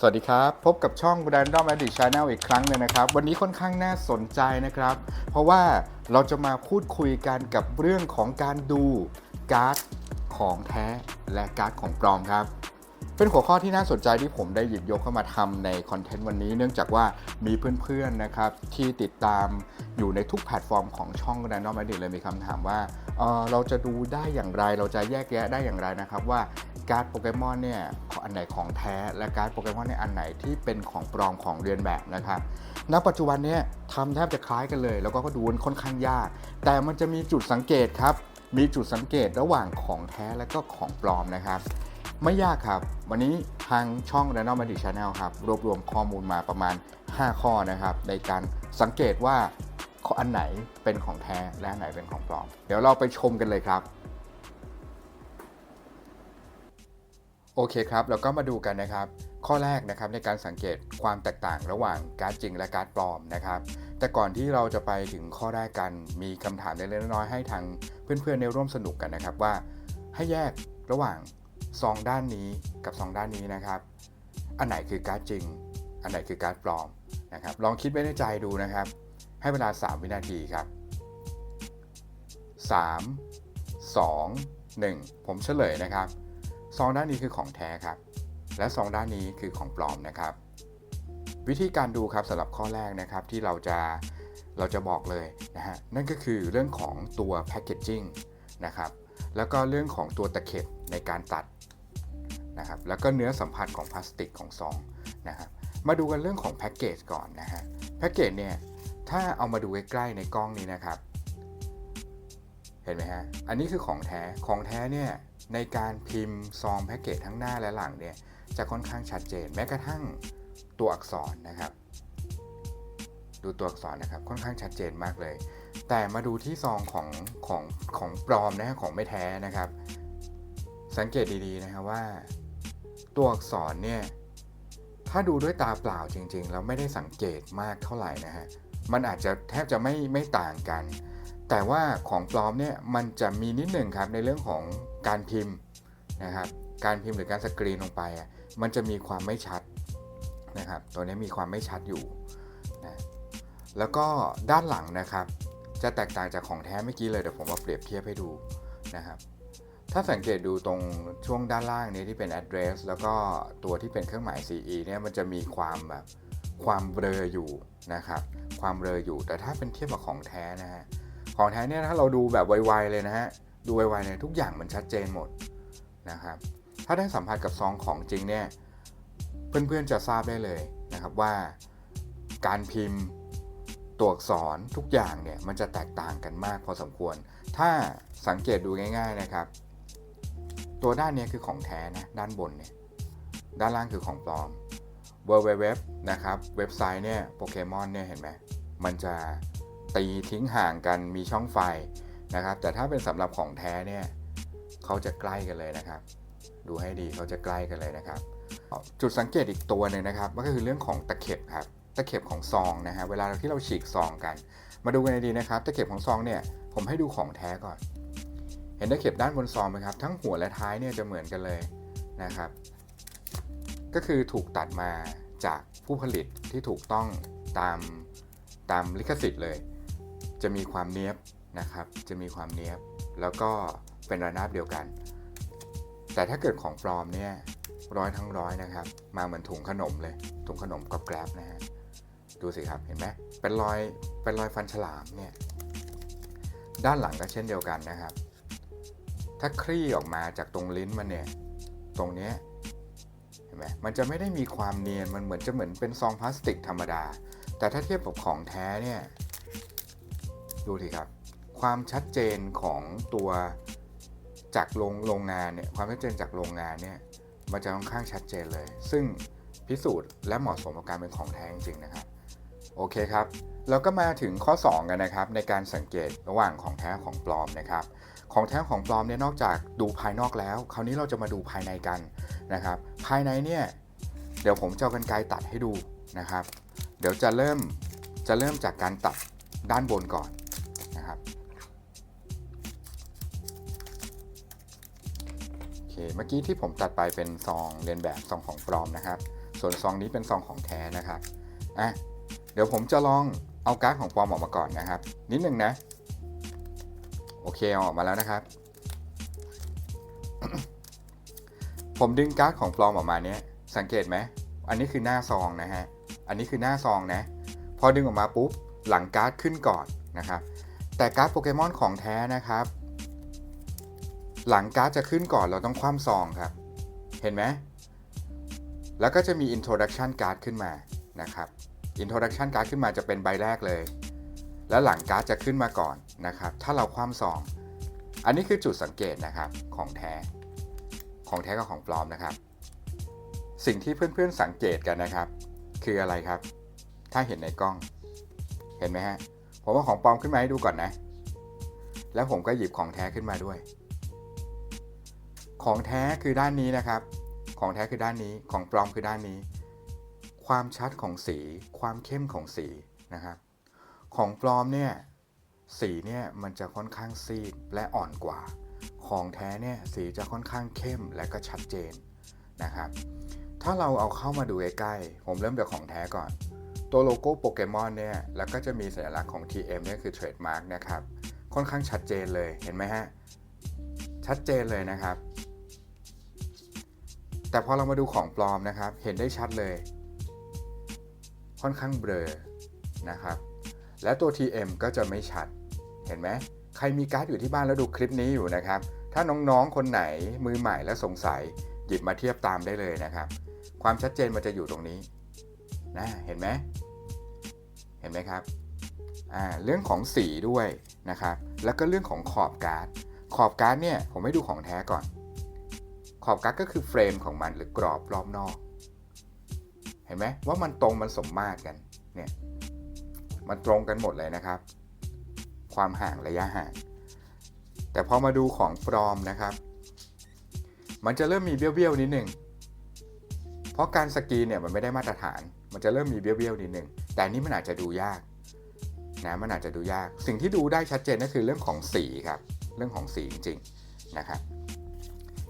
สวัสดีครับ พบกับช่อง Random Addict Channel อีกครั้งหนึงนะครับ วันนี้ค่อนข้างน่าสนใจนะครับ เพราะว่าเราจะมาพูดคุยกันกับเรื่องของการดูการ์ดของแท้และการ์ดของปลอมครับ เป็นหัวข้อที่น่าสนใจที่ผมได้หยิบยกเข้ามาทำในคอนเทนต์วันนี้ เนื่องจากว่ามีเพื่อนๆนะครับที่ติดตามอยู่ในทุกแพลตฟอร์มของช่อง Random Addict เลยมีคำถามว่าเเราจะดูได้อย่างไร เราจะแยกแยะได้อย่างไรนะครับว่าการ์ดโปเกมอนเนี่ยอันไหนของแท้และการ์ดโปเกมอนเนี่ยอันไหนที่เป็นของปลอมของเรียนแบบนะครับณปัจจุบันเนี่ยทำแทบจะคล้ายกันเลย แล้วก็ก็ดูค่อนข้างยาก แต่มันจะมีจุดสังเกตครับมีจุดสังเกตระหว่างของแท้และก็ของปลอมนะครับ ไม่ยากครับ วันนี้ทางช่อง Random Magic Channel ครับ รวบรวมข้อมูลมาประมาณ 5 ข้อนะครับ ในการสังเกตว่าอันไหนเป็นของแท้และอันไหนเป็นของปลอม เดี๋ยวเราไปชมกันเลยครับโอเคครับ เราก็มาดูกันนะครับ ข้อแรกนะครับในการสังเกตความแตกต่างระหว่างการจริงและการปลอมนะครับ แต่ก่อนที่เราจะไปถึงข้อแรกกัน มีคำถามเล็กๆน้อยๆให้ทางเพื่อนๆในร่วมสนุกกันนะครับว่า ให้แยกระหว่าง ซองด้านนี้กับซองด้านนี้นะครับ อันไหนคือการ์ดจริง อันไหนคือการ์ดปลอมนะครับ ลองคิดไว้ในใจดูนะครับ ให้เวลา 3 วินาทีครับ 3 2 1 ผมเฉลยนะครับซองด้านนี้คือของแท้ครับ และซองด้านนี้คือของปลอมนะครับ วิธีการดูครับสำหรับข้อแรกนะครับที่เราจะเราจะบอกเลยนะฮะนั่นก็คือเรื่องของตัวแพคเกจจิ้งนะครับ แล้วก็เรื่องของตัวตะเข็บในการตัดนะครับ แล้วก็เนื้อสัมผัสของพลาสติกของซองนะครับ มาดูกันเรื่องของแพ็กเกจก่อนนะฮะ แพ็กเกจเนี่ย ถ้าเอามาดูใกล้ๆในกล้องนี้นะครับ เห็นไหมฮะ อันนี้คือของแท้ ของแท้เนี่ยในการพิมพ์ซองแพ็กเกจทั้งหน้าและหลังเนี่ยจะค่อนข้างชัดเจน แม้กระทั่งตัวอักษรนะครับ ดูตัวอักษรนะครับ ค่อนข้างชัดเจนมากเลย แต่มาดูที่ซองของของของปลอมนะฮะของไม่แท้นะครับ สังเกตดีๆนะครับว่า ตัวอักษรเนี่ยถ้าดูด้วยตาเปล่าจริงๆแล้วไม่ได้สังเกตมากเท่าไหร่นะฮะมันอาจจะแทบจะไม่ไม่ต่างกัน แต่ว่าของปลอมเนี่ยมันจะมีนิดหนึ่งครับในเรื่องของการพิมพ์นะครับการพิมพ์หรือการสกรีนลงไปอะมันจะมีความไม่ชัดนะครับ ตัวนี้มีความไม่ชัดอยู่นะแล้วก็ด้านหลังนะครับ จะแตกต่างจากของแท้เมื่อกี้เลยเดี๋ยวผมมาเปรียบเทียบให้ดูนะครับถ้าสังเกตดูตรงช่วงด้านล่างนี้ที่เป็น address แล้วก็ตัวที่เป็นเครื่องหมาย CE เนี่ยมันจะมีความแบบความเบลออยู่นะครับ ความเบลออยู่แต่ถ้าเป็นเทียบกับของแท้นะฮะของแท้เนี่ยถ้าเราดูแบบไวๆเลยนะฮะดูไวๆเนี่ยทุกอย่างมันชัดเจนหมดนะครับถ้าได้สัมผัสกับซองของจริงเนี่ยเพื่อนๆจะทราบได้เลยนะครับว่าการพิมพ์ ตัวอักษรทุกอย่างเนี่ยมันจะแตกต่างกันมากพอสมควร ถ้าสังเกตดูง่าย ๆนะครับ ตัวด้านนี้คือของแท้นะด้านบนเนี่ยด้านล่างคือของปลอม w w w นะครับเว็บไซต์เนี่ยโปเกมอนเนี่ยเห็นไหมมันจะตีทิ้งห่างกันมีช่องไฟนะครับแต่ถ้าเป็นสำหรับของแท้เนี่ยเขาจะใกล้กันเลยนะครับ ดูให้ดีเขาจะใกล้กันเลยนะครับ จุดสังเกตอีกตัวหนึ่งนะครับก็คือเรื่องของตะเข็บครับ ตะเข็บของซองนะฮะเวลาที่เราฉีกซองกัน มาดูกันดีนะครับตะเข็บของซองเนี่ยผมให้ดูของแท้ก่อน เห็นตะเข็บด้านบนซองไหมครับทั้งหัวและท้ายเนี่ยจะเหมือนกันเลยนะครับ ก็คือถูกตัดมาจากผู้ผลิตที่ถูกต้องตามตามลิขสิทธิ์เลย จะมีความเนี้ยบนะครับ จะมีความเนี้ยบแล้วก็เป็นระนาบเดียวกัน แต่ถ้าเกิดของปลอมเนี่ยร้อยทั้งร้อยนะครับ มาเหมือนถุงขนมเลย ถุงขนมกับแกลบนะฮะ ดูสิครับเห็นไหมเป็นรอยเป็นรอยฟันฉลามเนี่ยด้านหลังก็เช่นเดียวกันนะครับ ถ้าคลี่ออกมาจากตรงลิ้นมันเนี่ยตรงเนี้ยเห็นไหมมันจะไม่ได้มีความเนียนมันเหมือนจะเหมือนเป็นซองพลาสติกธรรมดา แต่ถ้าเทียบกับของแท้เนี่ยดูสิครับ ความชัดเจนของตัวจากโรงโรงงานเนี่ยความชัดเจนจากโรงงานเนี่ยมันจะค่อนข้างชัดเจนเลย ซึ่งพิสูจน์และเหมาะสมกับการเป็นของแท้จริงๆนะครับ โอเคครับเราก็มาถึงข้อ 2 กันนะครับ ในการสังเกตระหว่างของแท้ของปลอมนะครับ ของแท้ของปลอมเนี่ยนอกจากดูภายนอกแล้ว คราวนี้เราจะมาดูภายในกันนะครับ ภายในเนี่ยเดี๋ยวผมจะเอากันไกตัดให้ดูนะครับ เดี๋ยวจะเริ่มจะเริ่มจากการตัดด้านบนก่อนนะครับโอเคเมื่อกี้ที่ผมตัดไปเป็นซองเรียนแบบซองของปลอมนะครับ ส่วนซองนี้เป็นซองของแท้นะครับอะ เดี๋ยวผมจะลองเอาการ์ดของปลอมออกมาก่อนนะครับ นิดนึงนะ โอเคอออกมาแล้วนะครับ ผมดึงการ์ดของปลอมออกมาเนี้ยสังเกตไหมอันนี้คือหน้าซองนะฮะ อันนี้คือหน้าซองนะ พอดึงออกมาปุ๊บหลังการ์ดขึ้นก่อนนะครับ แต่การ์ดโปเกมอนของแท้นะครับ หลังการ์ดจะขึ้นก่อนเราต้องคว่ำซองครับ เห็นไหมแล้วก็จะมี introduction card ขึ้นมานะครับ introduction card ขึ้นมาจะเป็นใบแรกเลย แล้วหลังการ์ดจะขึ้นมาก่อนนะครับ ถ้าเราคว่ำซอง อันนี้คือจุดสังเกตนะครับของแท้ ของแท้กับของปลอมนะครับ สิ่งที่เพื่อนๆสังเกตกันนะครับ คืออะไรครับ ถ้าเห็นในกล้อง เห็นไหมฮะ ผมว่าของปลอมขึ้นมาให้ดูก่อนนะ แล้วผมก็หยิบของแท้ขึ้นมาด้วย ของแท้คือด้านนี้นะครับ ของแท้คือด้านนี้ ของปลอมคือด้านนี้ ความชัดของสี ความเข้มของสีนะครับของปลอมเนี่ยสีเนี่ยมันจะค่อนข้างซีดและอ่อนกว่า ของแท้เนี่ยสีจะค่อนข้างเข้มและก็ชัดเจนนะครับ ถ้าเราเอาเข้ามาดูใกล้ๆผมเริ่มจากของแท้ก่อน ตัวโลโก้โปเกมอนเนี่ยแล้วก็จะมีสัญลักษณ์ของ TM เนี่ยคือเทรดมาร์กนะครับค่อนข้างชัดเจนเลยเห็นไหมฮะชัดเจนเลยนะครับ แต่พอเรามาดูของปลอมนะครับ เห็นได้ชัดเลย ค่อนข้างเบลอนะครับ และตัว TM ก็จะไม่ชัด เห็นไหม ใครมีการ์ดอยู่ที่บ้านแล้วดูคลิปนี้อยู่นะครับ ถ้าน้องๆ คนไหนมือใหม่และสงสัย หยิบมาเทียบตามได้เลยนะครับ ความชัดเจนมันจะอยู่ตรงนี้นะเห็นไหมเห็นไหมครับอ่าเรื่องของสีด้วยนะครับ แล้วก็เรื่องของขอบการ์ด ขอบการ์ดเนี่ยผมให้ดูของแท้ก่อน ขอบการ์ดก็คือเฟรมของมันหรือกรอบรอบนอก เห็นไหมว่ามันตรงมันสมมาตรกันเนี่ยมันตรงกันหมดเลยนะครับ ความห่างระยะห่าง แต่พอมาดูของปลอมนะครับ มันจะเริ่มมีเบี้ยวๆนิดหนึ่งเพราะการสกรีเนี่ยมันไม่ได้มาตรฐาน มันจะเริ่มมีเบี้ยวๆนิดหนึ่งแต่นนี้มันอาจจะดูยากนะมันอาจจะดูยาก สิ่งที่ดูได้ชัดเจนก็คือเรื่องของสีครับ เรื่องของสีจริงๆนะครับ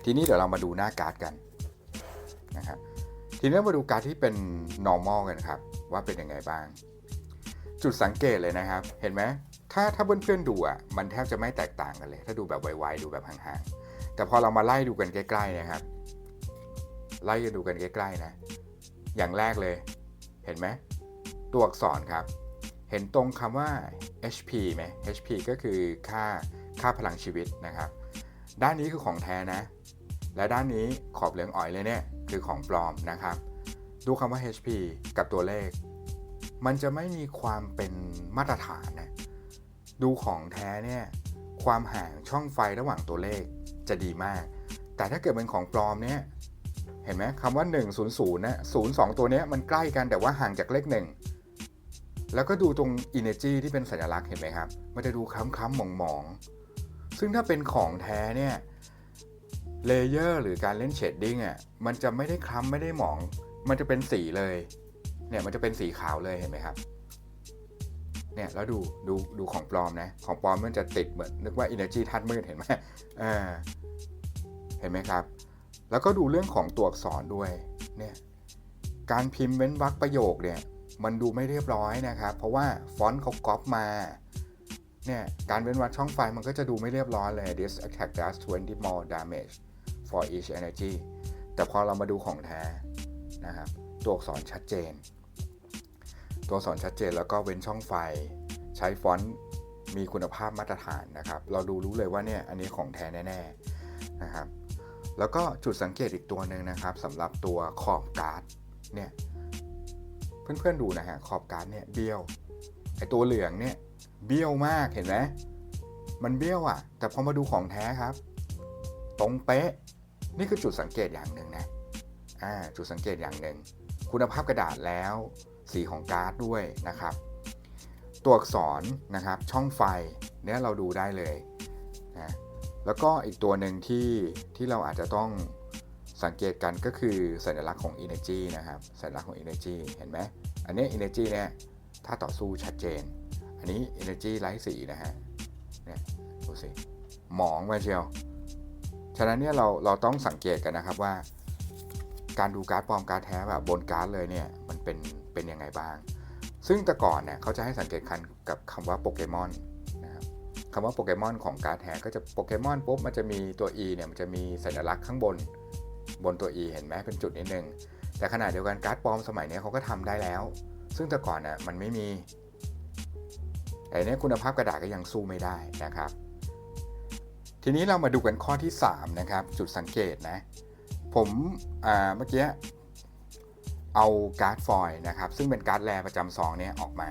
ทีนี้เดี๋ยวเรามาดูหน้าการ์ดกันนะครับ ทีนี้มาดูการที่เป็น normal กันครับ ว่าเป็นยังไงบ้าง จุดสังเกตเลยนะครับ เห็นไหมถ้าถ้าเพื่อนๆดูอะมันแทบจะไม่แตกต่างกันเลย ถ้าดูแบบไวๆดูแบบห่างๆแต่พอเรามาไล่ดูกันใกล้ๆนะครับ ไล่กันดูกันใกล้ๆนะ อย่างแรกเลย เห็นไหมตัวอักษรครับ เห็นตรงคำว่า HP ไหม HP ก็คือค่าค่าพลังชีวิตนะครับ ด้านนี้คือของแท้นะ และด้านนี้ขอบเหลืองอ่อยเลยเนี่ยคือของปลอมนะครับ ดูคำว่า HP กับตัวเลข มันจะไม่มีความเป็นมาตรฐานนะดูของแท้เนี่ยความห่างช่องไฟระหว่างตัวเลขจะดีมาก แต่ถ้าเกิดเป็นของปลอมเนี่ยเห็นไหมคำว่า 100นะ02 ตัวเนี้ยมันใกล้กันแต่ว่าห่างจากเลข 1 แล้วก็ดูตรง Energy ที่เป็นสัญลักษณ์เห็นไหมครับ มันจะดูคล้ำๆมองๆ ซึ่งถ้าเป็นของแท้เนี่ย เลเยอร์หรือการเล่นเชดดิ้งอะมันจะไม่ได้คล้ำไม่ได้หมอง มันจะเป็นสีเลย เนี่ยมันจะเป็นสีขาวเลยเห็นไหมครับ เนี่ยแล้วดูดูดูของปลอมนะ ของปลอมมันจะติดเหมือนนึกว่า Energy ทัดมืดเห็นไหมอ่าเห็นไหมครับ แล้วก็ดูเรื่องของตัวอักษรด้วย เนี่ยการพิมพ์เว้นวรรคประโยคเนี่ยมันดูไม่เรียบร้อยนะครับ เพราะว่าฟอนต์เขาก๊อปมา เนี่ยการเว้นวรรคช่องไฟมันก็จะดูไม่เรียบร้อยเลย this attack does 20 more damage for each energy แต่พอเรามาดูของแท้นะครับตัวอักษรชัดเจน ตัวอักษรชัดเจนแล้วก็เว้นช่องไฟ ใช้ฟอนต์มีคุณภาพมาตรฐานนะครับ เราดูรู้เลยว่าเนี่ยอันนี้ของแท้แน่ๆนะครับแล้วก็จุดสังเกตอีกตัวหนึ่งนะครับสำหรับตัวขอบการ์ดเนี่ยเพื่อนๆดูนะฮะขอบการ์ดเนี่ยเบี้ยวไอตัวเหลืองเนี่ย เบี้ยวมากเห็นไหมมันเบี้ยวอะ่ะ แต่พอมาดูของแท้ครับ ตรงเป๊ะ นี่คือจุดสังเกตอย่างหนึ่งนะอ่าจุดสังเกตอย่างหนึ่ง คุณภาพกระดาษแล้ว สีของการ์ดด้วยนะครับ ตัวอักษรนะครับช่องไฟเนี่ยเราดูได้เลยนะแล้วก็อีกตัวหนึ่งที่ที่เราอาจจะต้องสังเกตกันก็คือสัญลักษณ์ของ energy นะครับ สัญลักษณ์ของ energy เห็นไหมอันนี้ energy เนี่ยถ้าต่อสู้ชัดเจน นนี้ energy ไร้สีนะฮะ เนี่ยดูสิ หมองมาเชียว ฉะนั้นเนี่ยเราเราต้องสังเกตกันนะครับว่า การดูการ์ดปลอมการ์ดแท้แบบบนการ์ดเลยเนี่ยมันเป็นเป็นยังไงบ้าง ซึ่งแต่ก่อนเนี่ยเขาจะให้สังเกตคันกับคำว่าโปเกมอนนะครับคำว่าโปเกมอนของการ์ดแท้ก็จะโปเกมอนปุ๊บมันจะมีตัว E เนี่ยมันจะมีสัญลักษณ์ข้างบน บนตัว E เห็นไหมเป็นจุดนิดนึงแต่ขณะเดียวกันการ์ดปลอมสมัยนี้เขาก็ทำได้แล้ว ซึ่งแต่ก่อนน่ะมันไม่มี แต่เนี้ยคุณภาพกระดาษก็ยังสู้ไม่ได้นะครับ ทีนี้เรามาดูกันข้อที่ 3 นะครับ จุดสังเกตนะ ผมเมื่อกี้เอาการ์ดฟอยล์นะครับ ซึ่งเป็นการ์ดแรประจำซองเนี่ยออกมา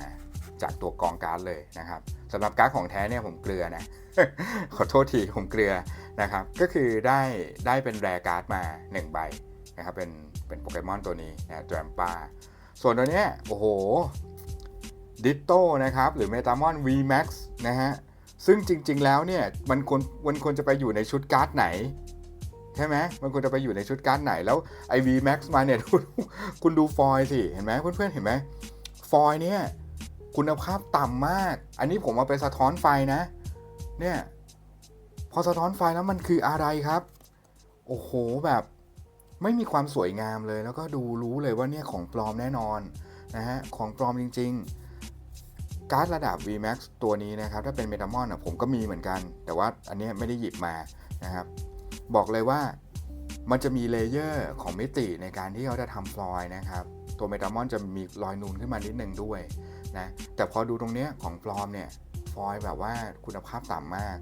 จากตัวกองการ์ดเลยนะครับสำหรับการ์ดของแท้เนี่ยผมเกลือนะขอโทษทีผมเกลือนะครับ ก็คือได้ได้เป็นแรการ์ดมา 1 ใบนะครับเป็นเป็นโปเกมอนตัวนี้นะแจมปาส่วนตัวเนี้ยโอ้โห ดิโตนะครับ หรือเมตามอน VMAX นะฮะ ซึ่งจริง ๆ แล้วเนี่ย มันควรมันควรจะไปอยู่ในชุดการ์ดไหน ใช่ไหมมันควรจะไปอยู่ในชุดการ์ดไหน แล้วไอ VMAX มาเนี่ย คุณดูฟอยล์สิ เห็นไหมเพื่อนๆ เห็นไหมฟอยล์เนี่ย คุณภาพต่ำมาก อันนี้ผมเอาไปสะท้อนไฟนะ เนี่ย พอสะท้อนไฟแล้วมันคืออะไรครับ โอ้โหแบบไม่มีความสวยงามเลย แล้วก็ดูรู้เลยว่าเนี่ยของปลอมแน่นอนนะฮะ ของปลอมจริง ๆ การ์ดระดับ VMAX ตัวนี้นะครับถ้าเป็นเมตามอนผมก็มีเหมือนกัน แต่ว่าอันนี้ไม่ได้หยิบมานะครับบอกเลยว่ามันจะมีเลเยอร์ของมิติในการที่เขาจะทำฟลอยนะครับตัวเมตามอนจะมีรอยนูนขึ้นมานิดนึงด้วยนะแต่พอดูตรงเนี้ยของปลอมเนี่ยฟอยแบบว่าคุณภาพต่ำมาก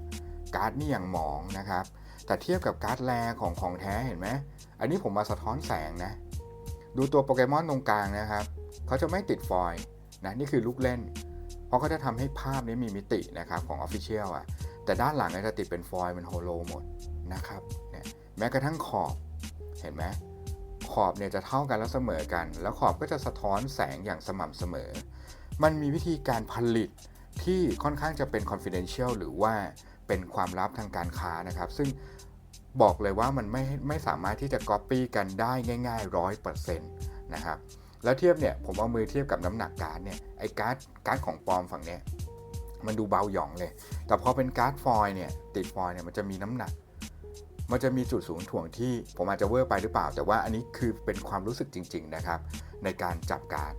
การ์ดนี่อย่างหมองนะครับ แต่เทียบกับการ์ดแรของของแท้เห็นไหมอันนี้ผมมาสะท้อนแสงนะ ดูตัวโปเกมอนตรงกลางนะครับเขาจะไม่ติดฟอยนะนี่คือลูกเล่น เพราะเขาจะทำให้ภาพนี้มีมิตินะครับของ Official อะ แต่ด้านหลังเนี่ยจะติดเป็นฟอยล์เป็นโฮโลหมดนะครับเนี่ยแม้กระทั่งขอบเห็นไหมขอบเนี่ยจะเท่ากันแล้วเสมอกัน แล้วขอบก็จะสะท้อนแสงอย่างสม่ำเสมอ มันมีวิธีการผลิตที่ค่อนข้างจะเป็น confidential หรือว่าเป็นความลับทางการค้านะครับ ซึ่งบอกเลยว่ามันไม่ไม่สามารถที่จะ copy กันได้ง่ายๆร้อยเปอร์เซ็นต์นะครับ แล้วเทียบเนี่ยผมเอามือเทียบกับน้ำหนักการ์ดเนี่ยไอ้การ์ดการ์ดของปลอมฝั่งเนี้ยมันดูเบาหย่องเลย แต่พอเป็นการ์ดฟอยล์เนี่ยติดฟอยล์เนี่ยมันจะมีน้ำหนัก มันจะมีจุดศูนย์ถ่วงที่ผมอาจจะเวอร์ไปหรือเปล่า แต่ว่าอันนี้คือเป็นความรู้สึกจริง ๆ นะครับ ในการจับการ์ด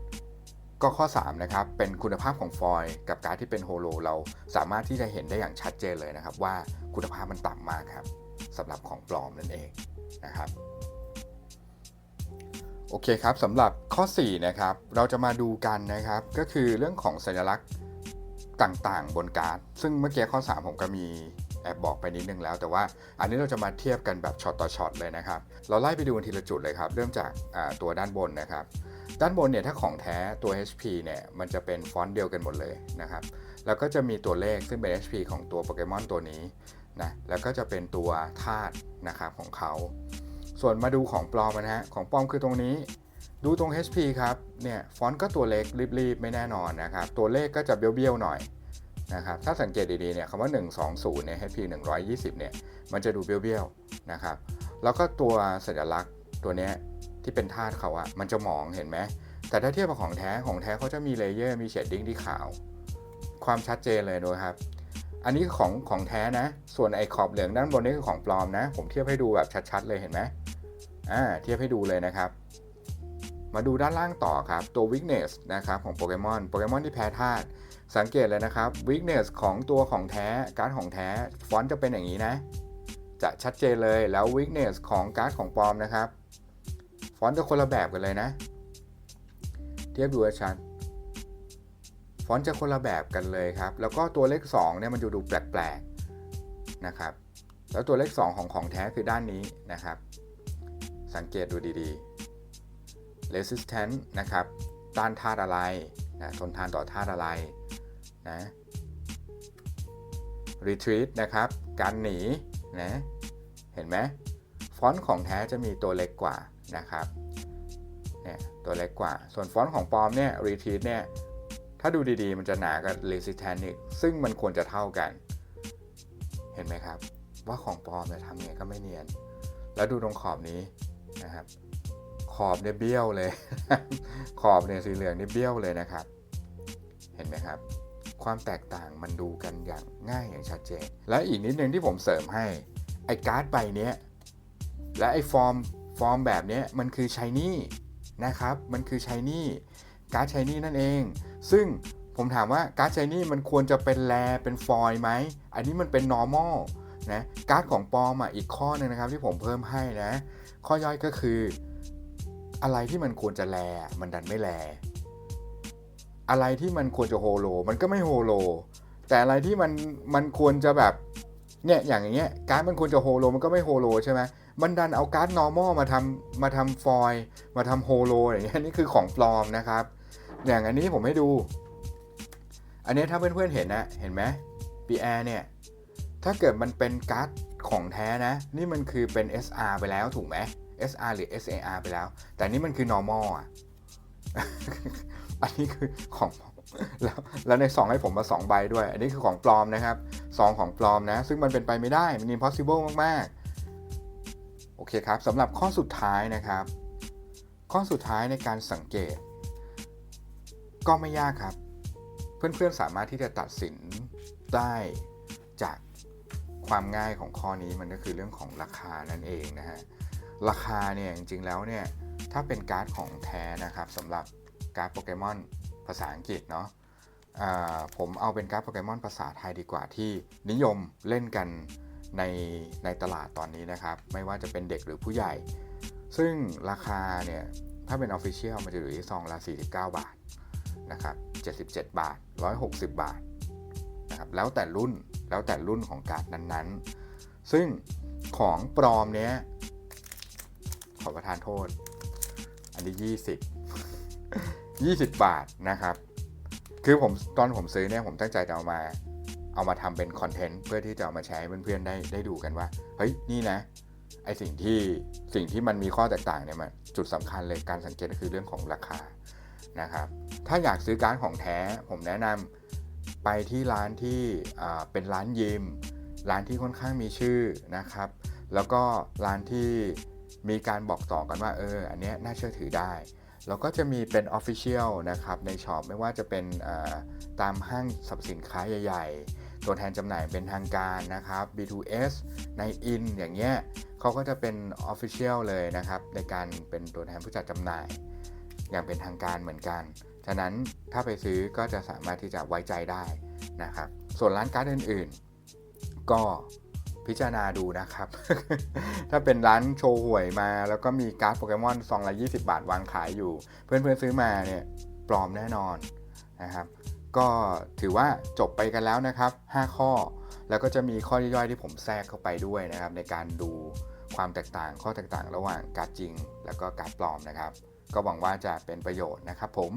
ก็ข้อ 3 นะครับ เป็นคุณภาพของฟอยล์กับการ์ดที่เป็นโฮโลเราสามารถที่จะเห็นได้อย่างชัดเจนเลยนะครับ ว่าคุณภาพมันต่ำมากครับสำหรับของปลอมนั่นเองนะครับ โอเคครับสำหรับข้อ4นะครับเราจะมาดูกันนะครับ ก็คือเรื่องของสัญลักษณ์ต่างๆ บนการ์ด ซึ่งเมื่อกี้ข้อ 3 ผมก็มีแอบบอกไปนิดนึงแล้ว แต่ว่าอันนี้เราจะมาเทียบกันแบบช็อตต่อช็อตเลยนะครับ เราไล่ไปดูทีละจุดเลยครับ เริ่มจากตัวด้านบนนะครับ ด้านบนเนี่ยถ้าของแท้ตัว HP เนี่ยมันจะเป็นฟอนต์เดียวกันหมดเลยนะครับ แล้วก็จะมีตัวเลขซึ่งเป็น HP ของตัวโปเกมอนตัวนี้นะแล้วก็จะเป็นตัวธาตุนะครับของเขา ส่วนมาดูของปลอมนะฮะ ของปลอมคือตรงนี้ ดูตรง HP ครับ เนี่ย ฟอนต์ก็ตัวเล็กรีบๆ ไม่แน่นอนนะครับ ตัวเลขก็จะเบี้ยวๆ หน่อยนะครับ ถ้าสังเกตดีๆ เนี่ยคำว่า 120 เนี่ย HP 120 เนี่ย มันจะดูเบี้ยวๆ นะครับ แล้วก็ตัวสัญลักษณ์ตัวเนี้ยที่เป็นธาตุเขาอะมันจะมองเห็นไหม แต่ถ้าเทียบกับของแท้ ของแท้เขาจะมีเลเยอร์ มีเชดดิ้งที่ขาว ความชัดเจนเลยนะครับ อันนี้ของของแท้นะ ส่วนไอ้ขอบเหลืองด้านบนนี่คือของปลอมนะ ผมเทียบให้ดูแบบชัดๆ เลยเห็นไหม อ่าเทียบให้ดูเลยนะครับ มาดูด้านล่างต่อครับ ตัว weakness นะครับของโปเกมอนโปเกมอนที่แพ้ธาตุสังเกตเลยนะครับ weakness ของตัวของแท้การ์ดของแท้ฟอนต์จะเป็นอย่างนี้นะ จะชัดเจนเลยแล้ว weakness ของการ์ดของปลอมนะครับ ฟอนต์จะคนละแบบกันเลยนะ เทียบดูชัดฟอนต์จะคนละแบบกันเลยครับ แล้วก็ตัวเลข2เนี่ยมันจะดูแปลกๆนะครับ แล้วตัวเลข 2 ของของแท้คือด้านนี้นะครับ สังเกตดูดีๆ resistant นะครับ ต้านธาตุอะไรนะทนทานต่อธาตุอะไรนะ retreat นะครับ การหนีนะ เห็นไหมฟอนต์ของแท้จะมีตัวเล็กกว่านะครับเนี่ยตัวเล็กกว่า ส่วนฟอนต์ของปลอมเนี่ย retreat เนี่ย ถ้าดูดีๆ มันจะหนากับ resistant อีกซึ่งมันควรจะเท่ากัน เห็นไหมครับ ว่าของปลอมเนี่ยทำไงก็ไม่เนียน แล้วดูตรงขอบนี้ นะครับ ขอบเนี่ยเบี้ยวเลย ขอบเนี่ยสีเหลืองนี่เบี้ยวเลยนะครับ เห็นไหมครับ ความแตกต่างมันดูกันอย่างง่ายอย่างชัดเจน และอีกนิดนึงที่ผมเสริมให้ไอ้การ์ดใบนี้และไอ้ฟอร์มฟอร์มแบบนี้มันคือชายนี่นะครับ มันคือชายนี่การ์ดชายนี่นั่นเอง ซึ่งผมถามว่าการ์ดชายนี่มันควรจะเป็นแลเป็นฟอยล์ไหม อันนี้มันเป็น normal นะการ์ดของปอมอะอีกข้อหนึงนะครับที่ผมเพิ่มให้นะ ข้อย่อยก็คือ อะไรที่มันควรจะแลมันดันไม่แล อะไรที่มันควรจะโฮโล มันก็ไม่โฮโล แต่อะไรที่มันมันควรจะแบบเนี่ยอย่างเงี้ยการ์ดมันควรจะโฮโลมันก็ไม่โฮโลใช่ไหมมันดันเอาการ์ด normal มาทำมาทำฟอยล์มาทำโฮโลอย่างเงี้ยนี่คือของปลอมนะครับ อย่างอันนี้ผมให้ดู อันนี้ถ้าเพื่อนๆเห็นนะเห็นไหมปีแอร์เนี่ยถ้าเกิดมันเป็นการ์ด ของแท้นะ นี่มันคือเป็น SR ไปแล้วถูกไหม SR หรือ SAR ไปแล้ว แต่นี่มันคือ normal อะ อันนี้คือของแล้วแล้วในซองให้ผมมา2ใบด้วย อันนี้คือของปลอมนะครับซองของปลอมนะ ซึ่งมันเป็นไปไม่ได้ มัน impossible มาก ๆ โอเคครับสำหรับข้อสุดท้ายนะครับ ข้อสุดท้ายในการสังเกต ก็ไม่ยากครับ เพื่อนๆสามารถที่จะตัดสินได้ ความง่ายของข้อนี้มันก็คือเรื่องของราคานั่นเองนะฮะราคาเนี่ยจริงๆแล้วเนี่ยถ้าเป็นการ์ดของแท้นะครับสำหรับการ์ดโปเกมอนภาษาอังกฤษเนาะผมเอาเป็นการ์ดโปเกมอนภาษาไทยดีกว่าที่นิยมเล่นกันในในตลาดตอนนี้นะครับ ไม่ว่าจะเป็นเด็กหรือผู้ใหญ่ ซึ่งราคาเนี่ยถ้าเป็น Official มันจะอยู่ที่ซองละ49 บาทนะครับ77 บาท 160 บาทนะครับแล้วแต่รุ่น แล้วแต่รุ่นของการ์ดนั้นๆ ซึ่งของปลอมเนี้ยขอประทานโทษ อันนี้ 20 20 บาทนะครับ คือผมตอนผมซื้อเนี่ยผมตั้งใจจะเอามา เอามาทำเป็นคอนเทนต์เพื่อที่จะเอามาแชร์ให้เพื่อนๆได้ได้ดูกันว่า เฮ้ย นี่นะไอสิ่งที่สิ่งที่มันมีข้อแตกต่างเนี่ยมันจุดสำคัญเลยการสังเกตก็คือเรื่องของราคานะครับ ถ้าอยากซื้อการ์ดของแท้ผมแนะนำ ไปที่ร้านที่เป็นร้านยิม ร้านที่ค่อนข้างมีชื่อนะครับ แล้วก็ร้านที่มีการบอกต่อกันว่าเอออันนี้น่าเชื่อถือได้แล้วก็จะมีเป็น Official นะครับในช็อปไม่ว่าจะเป็นตามห้างสรรพสินค้าใหญ่ ๆ ตัวแทนจำหน่ายเป็นทางการนะครับ B2S ใน In อย่างเงี้ยเขาก็จะเป็น Official เลยนะครับ ในการเป็นตัวแทนผู้จัดจำหน่าย อย่างเป็นทางการเหมือนกัน ฉะนั้นถ้าไปซื้อก็จะสามารถที่จะไว้ใจได้นะครับ ส่วนร้านการ์ดอื่น ๆ ก็พิจารณาดูนะครับ ถ้าเป็นร้านโชว์หวยมา แล้วก็มีการ์ดโปเกมอนซองละ20 บาทวางขายอยู่ เพื่อนๆซื้อมาเนี่ยปลอมแน่นอนนะครับก็ถือว่าจบไปกันแล้วนะครับ 5 ข้อ แล้วก็จะมีข้อย่อยๆที่ผมแทรกเข้าไปด้วยนะครับ ในการดูความแตกต่างข้อแตกต่างระหว่างการ์ดจริง แล้วก็การ์ดปลอมนะครับ ก็หวังว่าจะเป็นประโยชน์นะครับผม